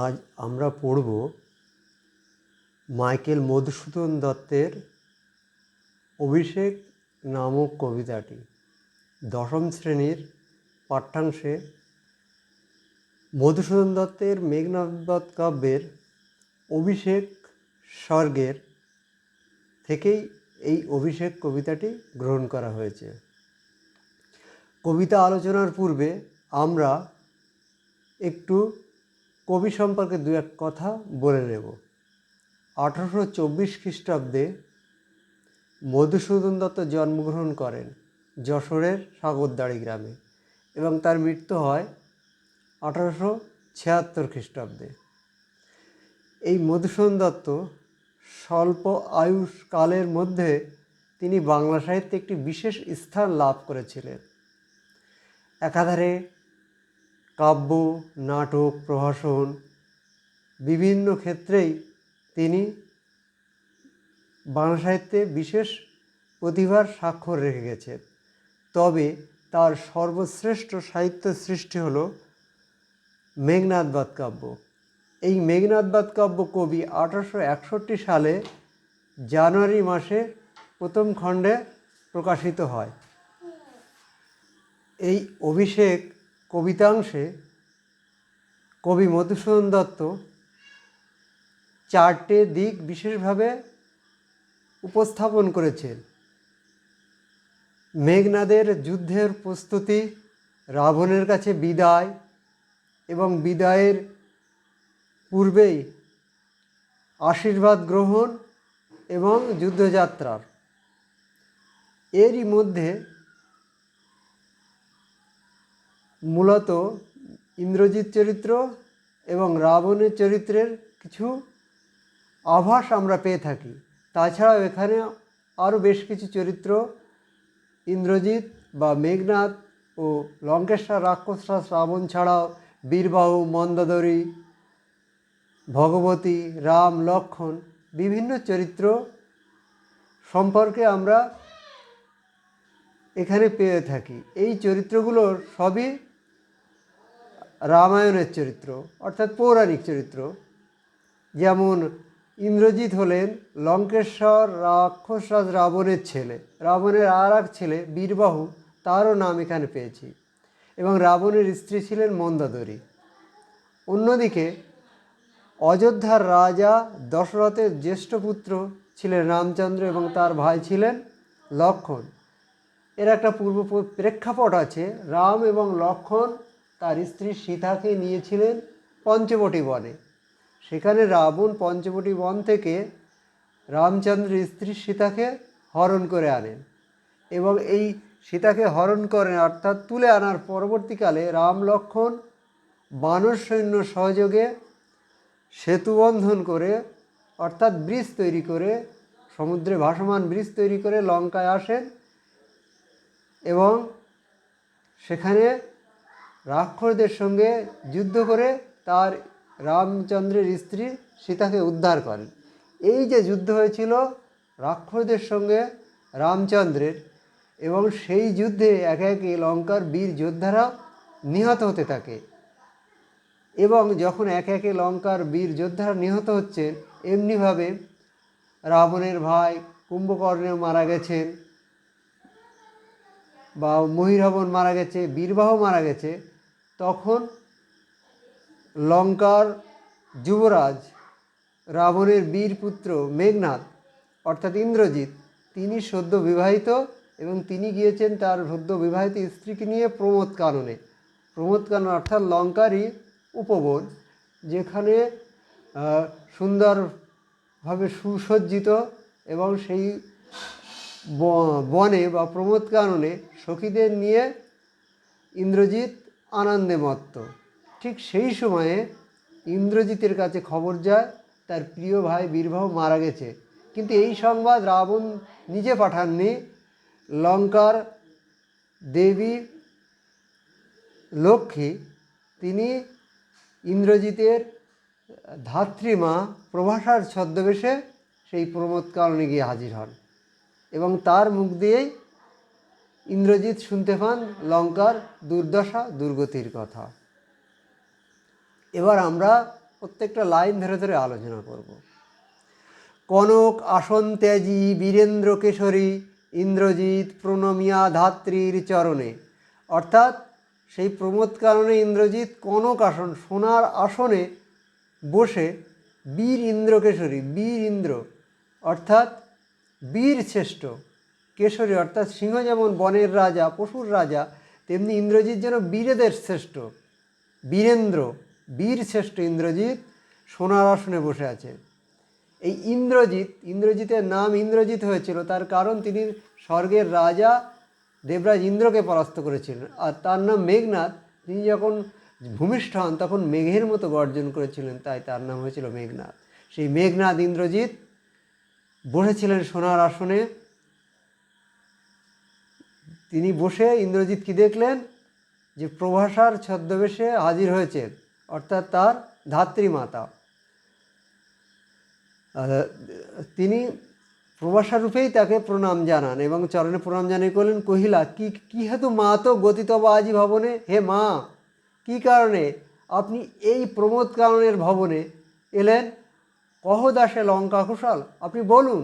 আজ আমরা পড়ব মাইকেল মধুসূদন দত্তের অভিষেক নামক কবিতাটি। দশম শ্রেণির পাঠ্যাংশে মধুসূদন দত্তের মেঘনাদ কাব্যের অভিষেক স্বর্গের থেকেই এই অভিষেক কবিতাটি গ্রহণ করা হয়েছে। কবিতা আলোচনার পূর্বে আমরা একটু কবি সম্পর্কে দু এক কথা বলে নেব। আঠারোশো চব্বিশ খ্রিস্টাব্দে মধুসূদন দত্ত জন্মগ্রহণ করেন যশোরের সাগরদাড়ি গ্রামে এবং তার মৃত্যু হয় আঠারোশো ছিয়াত্তর খ্রিস্টাব্দে। এই মধুসূদন দত্ত স্বল্প আয়ুষ্কালের মধ্যে তিনি বাংলা সাহিত্যে একটি বিশেষ স্থান লাভ করেছিলেন। একাধারে কাব্য, নাটক, প্রহসন বিভিন্ন ক্ষেত্রেই তিনি বাংলা সাহিত্যে বিশেষ প্রতিভার স্বাক্ষর রেখে গেছেন। তবে তার সর্বশ্রেষ্ঠ সাহিত্য সৃষ্টি হল মেঘনাদবাদ কাব্য। এই মেঘনাদবাদ কাব্য কবি আঠারোশো একষট্টি সালে জানুয়ারি মাসে প্রথম খণ্ডে প্রকাশিত হয়। এই অভিষেক কবিতাংশে কবি মধুসূদন দত্ত চারটে দিক বিশেষভাবে উপস্থাপন করেছেন। মেঘনাদের যুদ্ধের প্রস্তুতি, রাবণের কাছে বিদায় এবং বিদায়ের পূর্বেই আশীর্বাদ গ্রহণ এবং যুদ্ধযাত্রার। এরই মধ্যে মূলত ইন্দ্রজিৎ চরিত্র এবং রাবণের চরিত্রের কিছু আভাস আমরা পেয়ে থাকি। তাছাড়াও এখানে আরও বেশ কিছু চরিত্র ইন্দ্রজিৎ বা মেঘনাথ ও লঙ্কেশ্বর রাক্ষসরাজ রাবণ ছাড়াও বীরবাহু, মন্দোদরী, ভগবতী, রাম, লক্ষণ বিভিন্ন চরিত্র সম্পর্কে আমরা এখানে পেয়ে থাকি। এই চরিত্রগুলোর সবই রামায়ণের চরিত্র, অর্থাৎ পৌরাণিক চরিত্র। যেমন ইন্দ্রজিৎ হলেন লঙ্কেশ্বর রাক্ষসরাজ রাবণের ছেলে। রাবণের আর এক ছেলে বীরবাহু, তারও নাম এখানে পেয়েছি। এবং রাবণের স্ত্রী ছিলেন মন্দাদরী। অন্যদিকে অযোধ্যার রাজা দশরথের জ্যেষ্ঠ পুত্র ছিলেন রামচন্দ্র এবং তার ভাই ছিলেন লক্ষণ। এর একটা পূর্ব প্রেক্ষাপট আছে, রাম এবং লক্ষণ তার স্ত্রী সীতাকে নিয়েছিলেন পঞ্চবটি বনে। সেখানে রাবণ পঞ্চবটি বন থেকে রামচন্দ্রের স্ত্রী সীতাকে হরণ করে আনেন এবং এই সীতাকে হরণ করেন, অর্থাৎ তুলে আনার পরবর্তীকালে রাম লক্ষণ বানর সৈন্য সহযোগে সেতুবন্ধন করে, অর্থাৎ ব্রিজ তৈরি করে, সমুদ্রে ভাসমান ব্রিজ তৈরি করে লঙ্কায় আসেন এবং সেখানে রাক্ষসদের সঙ্গে যুদ্ধ করে তার রামচন্দ্রের স্ত্রী সীতাকে উদ্ধার করেন। এই যে যুদ্ধ হয়েছিল রাক্ষসদের সঙ্গে রামচন্দ্রের এবং সেই যুদ্ধে একে একে লঙ্কার বীর যোদ্ধারা নিহত হতে থাকে এবং যখন একে একে লঙ্কার বীর যোদ্ধারা নিহত হচ্ছেন এমনিভাবে রাবণের ভাই কুম্ভকর্ণেও মারা গেছেন বা মহিরাবণ মারা গেছে, বীরবাহ মারা গেছে তখন লঙ্কার যুবরাজ, রাবণের বীর পুত্র মেঘনাথ অর্থাৎ ইন্দ্রজিৎ, তিনি সদ্য বিবাহিত এবং তিনি গিয়েছেন তার সদ্য বিবাহিত স্ত্রীকে নিয়ে প্রমোদ কাননে। প্রমোদ কানন অর্থাৎ লঙ্কারই উপবন যেখানে সুন্দরভাবে সুসজ্জিত এবং সেই বনে বা প্রমোদ কাননে সখীদের নিয়ে ইন্দ্রজিৎ আনন্দে মত্ত। ঠিক সেই সময়ে ইন্দ্রজিতের কাছে খবর যায়, তার প্রিয় ভাই বীরবাহু মারা গেছে। কিন্তু এই সংবাদ রাবণ নিজে পাঠাননি। লঙ্কার দেবী লক্ষ্মী, তিনি ইন্দ্রজিতের ধাত্রীমা প্রভাষার ছদ্মবেশে সেই প্রমোদ কারণে গিয়ে হাজির হন এবং তার মুখ দিয়েই ইন্দ্রজিৎ শুনতে পান লঙ্কার দুর্দশা, দুর্গতির কথা। এবার আমরা প্রত্যেকটা লাইন ধরে ধরে আলোচনা করব। কনক আসন ত্যাজি বীরেন্দ্র কেশরী, ইন্দ্রজিৎ প্রণমিয়া ধাত্রীর চরণে। অর্থাৎ সেই প্রমোদ কারণে ইন্দ্রজিৎ কনক আসন, সোনার আসনে বসে বীর ইন্দ্রকেশরী বীর ইন্দ্র, অর্থাৎ বীর শ্রেষ্ঠ। কেশরী অর্থাৎ সিংহ যেমন বনের রাজা, পশুর রাজা, তেমনি ইন্দ্রজিৎ যেন বীরেদের শ্রেষ্ঠ। বীরেন্দ্র, বীর শ্রেষ্ঠ ইন্দ্রজিৎ সোনার আসনে বসে আছে। এই ইন্দ্রজিৎ, ইন্দ্রজিতের নাম ইন্দ্রজিৎ হয়েছিল, তার কারণ তিনি স্বর্গের রাজা দেবরাজ ইন্দ্রকে পরাস্ত করেছিলেন। আর তার নাম মেঘনাথ, তিনি যখন ভূমিষ্ঠ হন, তখন মেঘের মতো গর্জন করেছিলেন, তাই তার নাম হয়েছিল মেঘনাথ। সেই মেঘনাথ ইন্দ্রজিৎ বসেছিলেন সোনার আসনে তিনি বসে ইন্দ্রজিৎ কি দেখলেন? যে প্রভাসার ছদ্মবেশে হাজির হয়েছেন অর্থাৎ তার ধাত্রী মাতা। তিনি প্রবাসা রূপেই তাকে প্রণাম জানান এবং চরণে প্রণাম জানিয়ে করলেন কহিলা, কি কি হেতু মা তো গতিতব আজি ভবনে? হে মা, কি কারণে আপনি এই প্রমোদ কারণের ভবনে এলেন? কহ দাসে লঙ্কা কুশল আপনি বলুন।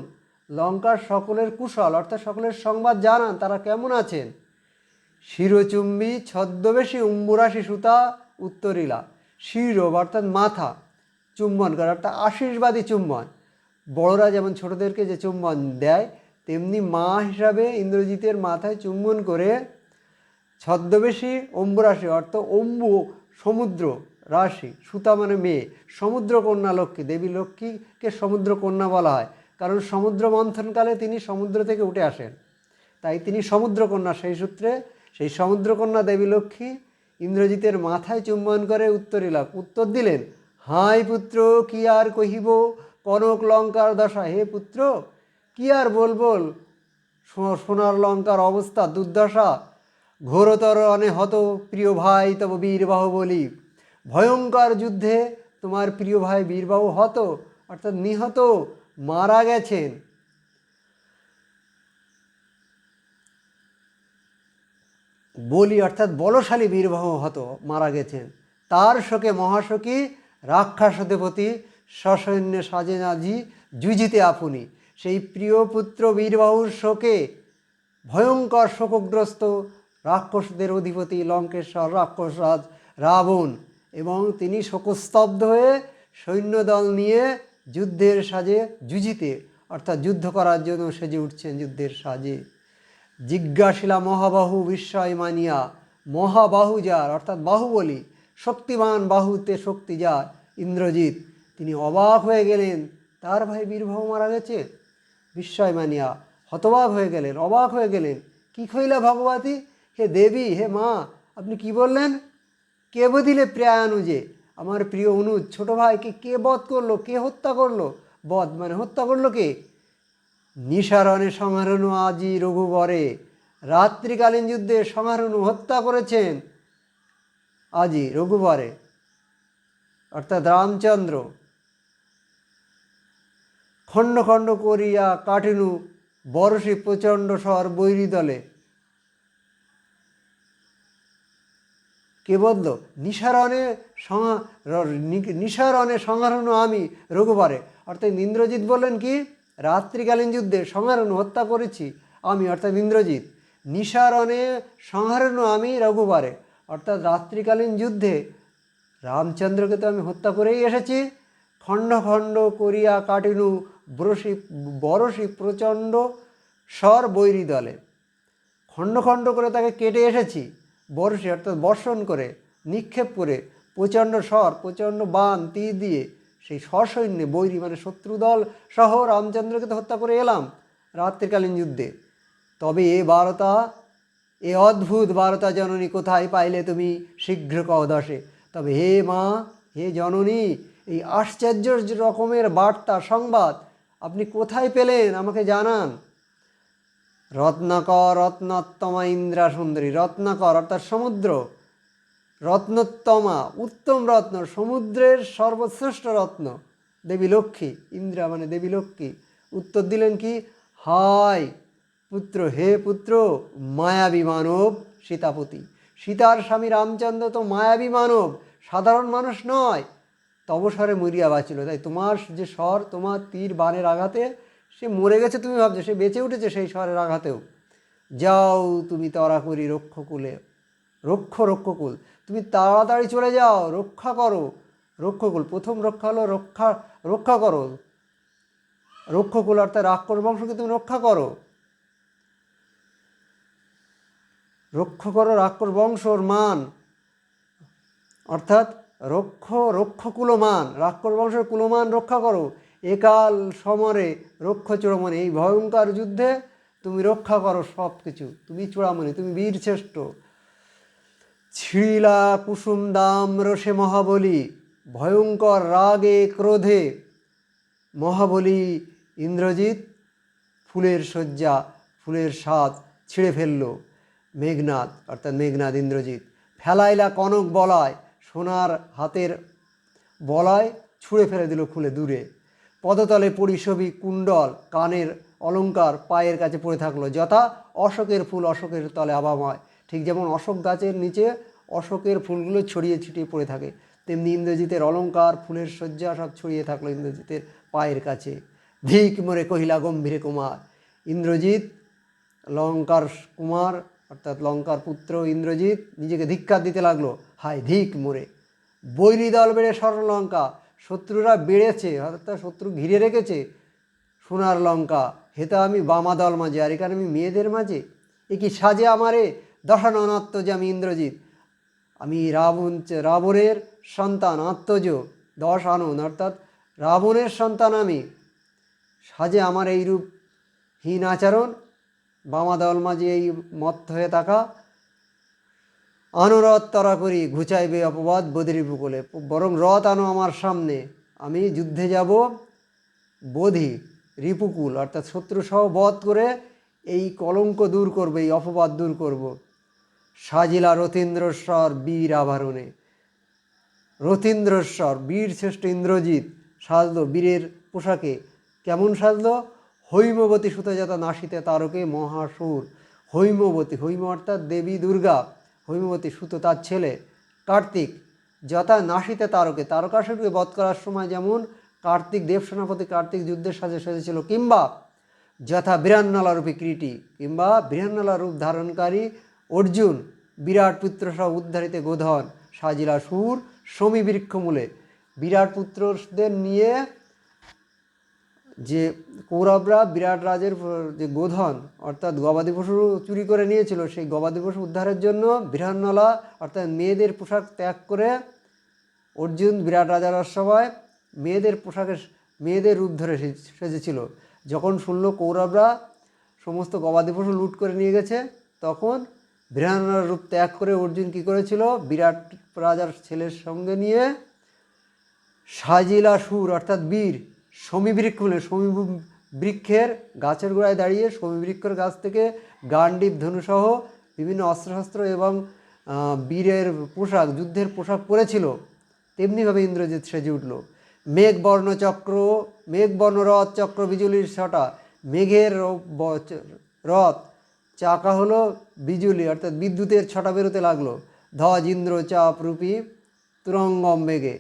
লঙ্কার সকলের কুশল, অর্থাৎ সকলের সংবাদ জানান তারা কেমন আছেন? শিরচুম্বী, ছদ্মবেশী উম্বুরাশি সুতা উত্তরিলা, শিরব, অর্থাৎ মাথা, চুম্বন করা, অর্থাৎ আশীর্বাদী চুম্বন। বড়রা যেমন ছোটদেরকে যে চুম্বন দেয়, তেমনি মা হিসাবে ইন্দ্রজিতের মাথায় চুম্বন করে ছদ্মবেশী অম্বুরাশি অর্থ অম্বু সমুদ্র রাশি, সুতা মানে মেয়ে, সমুদ্রকন্যা লক্ষ্মী, দেবী লক্ষ্মীকে সমুদ্রকন্যা বলা হয়। কারণ সমুদ্র মন্থনকালে তিনি সমুদ্র থেকে উঠে আসেন। তাই তিনি সমুদ্রকন্যা। সেই সূত্রে সেই সমুদ্রকন্যা দেবী লক্ষ্মী ইন্দ্রজিতের মাথায় চুম্বন করে উত্তরিলা উত্তর দিলেন হাই পুত্র, কি আর কহিব? কনক লঙ্কার দশা, হে পুত্র, কি আর বল বল সোনার লঙ্কার অবস্থা দুর্দশা। ঘোরতর অনে হত প্রিয় ভাই, তব বীরবাহ বলি, ভয়ঙ্কর যুদ্ধে তোমার প্রিয় ভাই বীরবাহু হত, অর্থাৎ নিহত। মারা গেছেন। বলি অর্থাৎ বলশালী বীরবাহ হত, মারা গেছেন। তার শোকে মহাশোকী রাক্ষাসদেপতি সসৈন্য সাজে নাজি যুজিতে আপনি সেই প্রিয় পুত্র বীরবাহুর শোকে ভয়ঙ্কর শোকগ্রস্ত রাক্ষসদের অধিপতি লঙ্কেশ্বর রাক্ষসরাজ রাবণ এবং তিনি শোকস্তব্ধ হয়ে সৈন্যদল নিয়ে যুদ্ধের সাজে যুজিতে, অর্থাৎ যুদ্ধ করার জন্য সেজে উঠছেন যুদ্ধের সাজে। জিজ্ঞাসিলা মহাবাহু বিস্ময় মানিয়া, মহাবাহু যার, অর্থাৎ বাহুবলী শক্তিমান বাহুতে শক্তি যার, ইন্দ্রজিৎ। তিনি অবাক হয়ে গেলেন, তার ভাই বীরবাহু মারা গেছে? বিস্ময় মানিয়া, হতবাক হয়ে গেলেন, অবাক হয়ে গেলেন। কি কইলা ভগবতী? হে দেবী, হে মা, আপনি কি বললেন? কে বদিলে প্রায় অনুজে আমার প্রিয় অনুজ, ছোট ভাইকে কে বধ করল, কে হত্যা করল? বধ মানে হত্যা করল কে? নিসারণে সংহারণু আজি রঘুবরে, রাত্রিকালীন যুদ্ধে সংহারণু হত্যা করেছেন আজি রঘুবরে, অর্থাৎ রামচন্দ্র। খণ্ড খণ্ড করিয়া কাটিনু বরসী প্রচণ্ড স্বর বৈরী দলে। কে বলল নিসারণে সংহা- র- নি- নিসারণে সংহারণ আমি, রঘুবারে। অর্থাৎ ইন্দ্রজিৎ বললেন কি? রাত্রিকালীন যুদ্ধে সংহারণ হত্যা করেছি আমি, অর্থাৎ ইন্দ্রজিৎ। নিসারণে সংহারণ আমি, রঘুবারে। অর্থাৎ রাত্রিকালীন যুদ্ধে রামচন্দ্রকে তো আমি হত্যা করেই এসেছি। খণ্ড খণ্ড করিয়া কাটিনু বরসি বরসি প্রচণ্ড স্বর বৈরী দলে। খণ্ড খণ্ড করে তাকে কেটে এসেছি। বর্ষে অর্থাৎ বর্ষণ করে, নিক্ষেপ করে, প্রচণ্ড স্বর, প্রচণ্ড বান তীর দিয়ে সেই সসৈন্যে বৈরী মানে শত্রুদল সহ রামচন্দ্রকে তো হত্যা করে এলাম রাত্রিকালীন যুদ্ধে। তবে এ বারতা, এ অদ্ভুত বারতা জননী কোথায় পাইলে তুমি শীঘ্র কও দশে? তবে হে মা, হে জননী, এই আশ্চর্য রকমের বার্তা, সংবাদ আপনি কোথায় পেলেন আমাকে জানান। রত্নাকর, রত্নোত্তমা ইন্দ্রা সুন্দরী রত্নাকর অর্থাৎ সমুদ্র। রত্নোত্তমা, উত্তম রত্ন, সমুদ্রের সর্বশ্রেষ্ঠ রত্ন। দেবী লক্ষ্মী, ইন্দ্রা মানে দেবী লক্ষ্মী। উত্তর দিলেন কি? হায়, পুত্র, হে পুত্র, মায়াবী মানব, সীতাপতি। সীতার স্বামী রামচন্দ্র তো মায়াবী মানব, সাধারণ মানুষ নয়। তবসরে মরিয়া বাঁচিল। তাই তোমার যে স্বর, তোমার তীর বানের আঘাতে সে মরে গেছে তুমি ভাবছ, সে বেঁচে উঠেছে সেই স্বরের আঘাতেও। যাও তুমি তরা করি রক্ষকুলে রক্ষ রক্ষকুল তুমি তাড়াতাড়ি চলে যাও, রক্ষা করো, রক্ষকুল। প্রথম রক্ষা হলো রক্ষা রক্ষা করো। রক্ষকুল অর্থাৎ রাক্ষস বংশকে তুমি রক্ষা করো। রক্ষ করো রাক্ষস বংশর মান। অর্থাৎ রক্ষ রক্ষ কুলমান রাক্ষস বংশের কুলমান রক্ষা করো। একাল সমরে রক্ষ চূড়ামণি, এই ভয়ঙ্কর যুদ্ধে তুমি রক্ষা করো সব কিছু তুমি চূড়ামণি, তুমি বীর শ্রেষ্ঠ। ছিড়িলা কুসুম দাম রসে মহাবলী, ভয়ঙ্কর রাগে ক্রোধে মহাবলী ইন্দ্রজিৎ ফুলের শয্যা, ফুলের স্বাদ ছিঁড়ে ফেলল মেঘনাদ, অর্থাৎ মেঘনাদ ইন্দ্রজিৎ। ফেলাইলা কনক বলায়, সোনার হাতের বলায় ছুঁড়ে ফেলে দিল খুলে দূরে। পদতলে পরিশবি কুণ্ডল কানের অলঙ্কার পায়ের কাছে পড়ে থাকল। যথা অশোকের ফুল অশোকের তলে আবাময় ঠিক যেমন অশোক গাছের নিচে অশোকের ফুলগুলো ছড়িয়ে ছিটিয়ে পড়ে থাকে, তেমনি ইন্দ্রজিতের অলঙ্কার ফুলের শয্যা সব ছড়িয়ে থাকল ইন্দ্রজিতের পায়ের কাছে। ধিক মরে কহিলা, গম্ভীরে কুমার। ইন্দ্রজিৎ, লঙ্কার কুমার, অর্থাৎ লঙ্কার পুত্র ইন্দ্রজিৎ, নিজেকে ধিক্কার দিতে লাগল, হায় ধিক মোরে। বৈরী দল বেড়ে স্বর্ণলঙ্কা শত্রুরা বেড়েছে অর্থাৎ শত্রু ঘিরে রেখেছে। সোনার লঙ্কা হেতা আমি বামা দল মাঝে, আর এখানে আমি মেয়েদের মাঝে। এ কি সাজে আমারে দশাননাত্ম যে আমি ইন্দ্রজিৎ? আমি রাবণ রাবণের সন্তান, আত্মজ, দশ আনন, অর্থাৎ রাবণের সন্তান আমি। সাজে আমার এইরূপ হীন আচরণ, বামা দল মাঝে এই মত্ত হয়ে থাকা আনো রথ তরা করি, ঘুচাইবে, অপবাদ বদির বুকলে বরং রথ আনো আমার সামনে, আমি যুদ্ধে যাব, বোধি, রিপুকুল, অর্থাৎ শত্রু সহ বধ করে এই কলঙ্ক দূর করবে, এই অপবাদ দূর করব। সাজিলা রথীন্দ্রস্বর বীর আভরণে। রথীন্দ্রস্বর, বীর শ্রেষ্ঠ ইন্দ্রজিৎ, সাজলো বীরের পোশাকে। কেমন সাজলো? হৈমবতী সুতজাতা নাসিতে তারকে মহাসুর। হৈমবতী, হৈম অর্থাৎ দেবী দুর্গা। হৈমবতী সুত তার ছেলে, কার্তিক। যথা নাসিতে তারকে তারকাসুরকে বধ করার সময় যেমন কার্তিক দেবসেনাপতি কার্তিক যুদ্ধের সাজে সেজেছিল, কিংবা যথা বীরান্নালা রূপী কৃটি কিংবা বীরান্নালা রূপ ধারণকারী অর্জুন, বিরাট পুত্র সহ উদ্ধারিত গোধন, সাজিলা সুর সমী বৃক্ষমূলে। বিরাট পুত্রদের নিয়ে যে কৌরবরা বিরাট রাজের যে গোধন, অর্থাৎ গবাদি পশু চুরি করে নিয়েছিল, সেই গবাদি পশু উদ্ধারের জন্য বিরান্নলা অর্থাৎ মেয়েদের পোশাক ত্যাগ করে অর্জুন বিরাট রাজার সময় মেয়েদের পোশাকে মেয়েদের রূপ ধরে সেজেছিল। যখন শুনল কৌরবরা সমস্ত গবাদি পশু লুট করে নিয়ে গেছে, তখন বিরান্নলার রূপ ত্যাগ করে অর্জুন কী করেছিল? বিরাট রাজার ছেলের সঙ্গে নিয়ে সাজিলা সুর অর্থাৎ বীর বৃক্ষ বলে সমী বৃক্ষের গাছের গোড়ায় দাঁড়িয়ে সমী বৃক্ষের গাছ থেকে গান্ডীব ধনুসহ বিভিন্ন অস্ত্রশস্ত্র এবং বীরের পোশাক, যুদ্ধের পোশাক পরেছিল। তেমনিভাবে ইন্দ্রজিৎ সেজে উঠল। মেঘবর্ণ চক্র মেঘবর্ণ রথ, চক্র, বিজুলির ছটা। মেঘের রথ চাকা হলো বিজুলি, অর্থাৎ বিদ্যুতের ছটা বেরোতে লাগল। ধ্বজ ইন্দ্র, চাপ, রূপী, তুরঙ্গম বেগে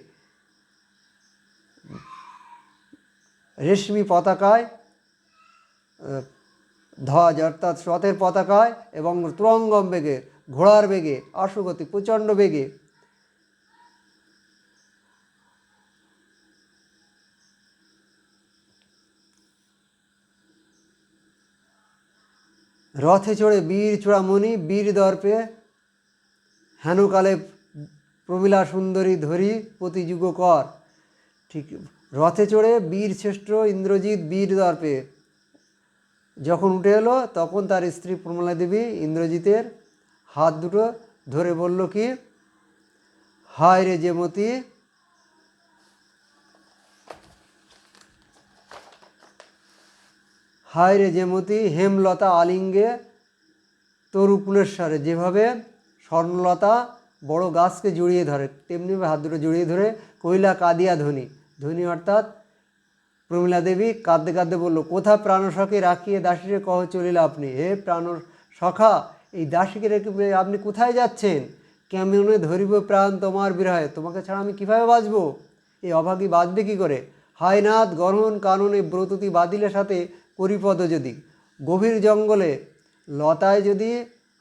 রেশমি পতাকায় ধ্বজ অর্থাৎ রথের পতাকায় এবং তুরঙ্গম বেগে, ঘোড়ার বেগে আশুগতি প্রচণ্ড বেগে। রথে চড়ে বীর চূড়ামণি, বীর দর্পে, হেনকালে প্রমীলা সুন্দরী ধরি প্রতিযুগ কর ঠিক রথে চড়ে বীর শ্রেষ্ঠ ইন্দ্রজিৎ বীর দর্পে যখন উঠে এলো, তখন তার স্ত্রী প্রমলা দেবী ইন্দ্রজিতের হাত দুটো ধরে বলল কি, হায় রে যেমতি হায় রে যেমতি হেমলতা আলিঙ্গে তরুকুলেশ্বরে যেভাবে স্বর্ণলতা বড় গাছকে জড়িয়ে ধরে, তেমনিভাবে হাত দুটো জড়িয়ে ধরে কইলা কাদিয়া ধ্বনি ধ্বনি অর্থাৎ প্রমীলা দেবী কাঁদতে কাঁদতে বলল, কোথা প্রাণসখে রাখিয়ে দাসীরে কহ চলিল আপনি? হে প্রাণ সখা এই দাসীকে রেখে আপনি কোথায় যাচ্ছেন? কেমনে ধরিব প্রাণ তোমার বিরহে? তোমাকে ছাড়া আমি কীভাবে বাঁচবো? এই অভাগী বাঁধবে কী করে? হায়নাথ গরহণ কাননে ব্রততি বাদিলের সাথে করিপদ যদি। গভীর জঙ্গলে লতায় যদি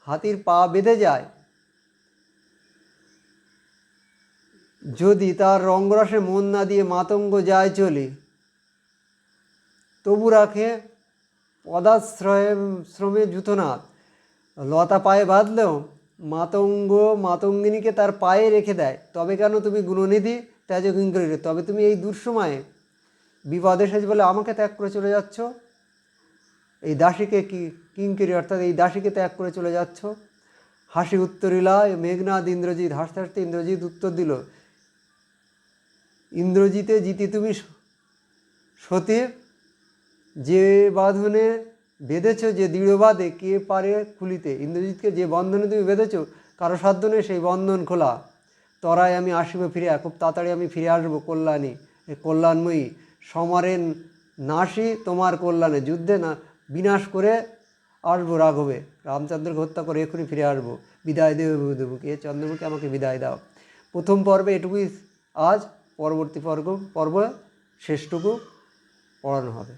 হাতির পা বেঁধে যায় যদি তার রঙ্গরসে মন না দিয়ে মাতঙ্গ যায় চলে, তবু রাখে পদাশ্রয়ে শ্রমে জুতনাথ লতা পায়ে বাঁধলেও মাতঙ্গ মাতঙ্গিনীকে তার পায়ে রেখে দেয়। তবে কেন তুমি গুণনিধি ত্যাজ কিঙ্করি তবে তুমি এই দুঃসময়ে বিপদ এসেছে বলে আমাকে ত্যাগ করে চলে যাচ্ছ? এই দাসীকে কি কিঙ্কিরি অর্থাৎ এই দাসীকে ত্যাগ করে চলে যাচ্ছ? হাসি উত্তরিলা, মেঘনাদ ইন্দ্রজিৎ, হাসতে হাসতে ইন্দ্রজিৎ উত্তর দিল ইন্দ্রজিতে জিতি তুমি স- সতী যে বাঁধনে বেঁধেছ, যে দৃঢ় বাঁধে, কে পারে খুলিতে? ইন্দ্রজিৎকে যে বন্ধনে তুমি বেঁধেছ, কারও সাধ্য নেই সেই বন্ধন খোলা। তরায় আমি আসিব ফিরে খুব তাড়াতাড়ি আমি ফিরে আসব কল্যাণী কল্যাণময়ী। সমরেন নাশি তোমার কল্যাণে। যুদ্ধে না, বিনাশ করে আসব রাঘবে। রামচন্দ্রকে হত্যা করে এখনই ফিরে আসব। বিদায় দেবে, দেবুকে। এ চন্দ্রমুখী, আমাকে বিদায় দাও। প্রথম পর্বে এটুকুই আজ। পরবর্তী পর্ব পর্ব শেষটুকু পড়ানো হবে।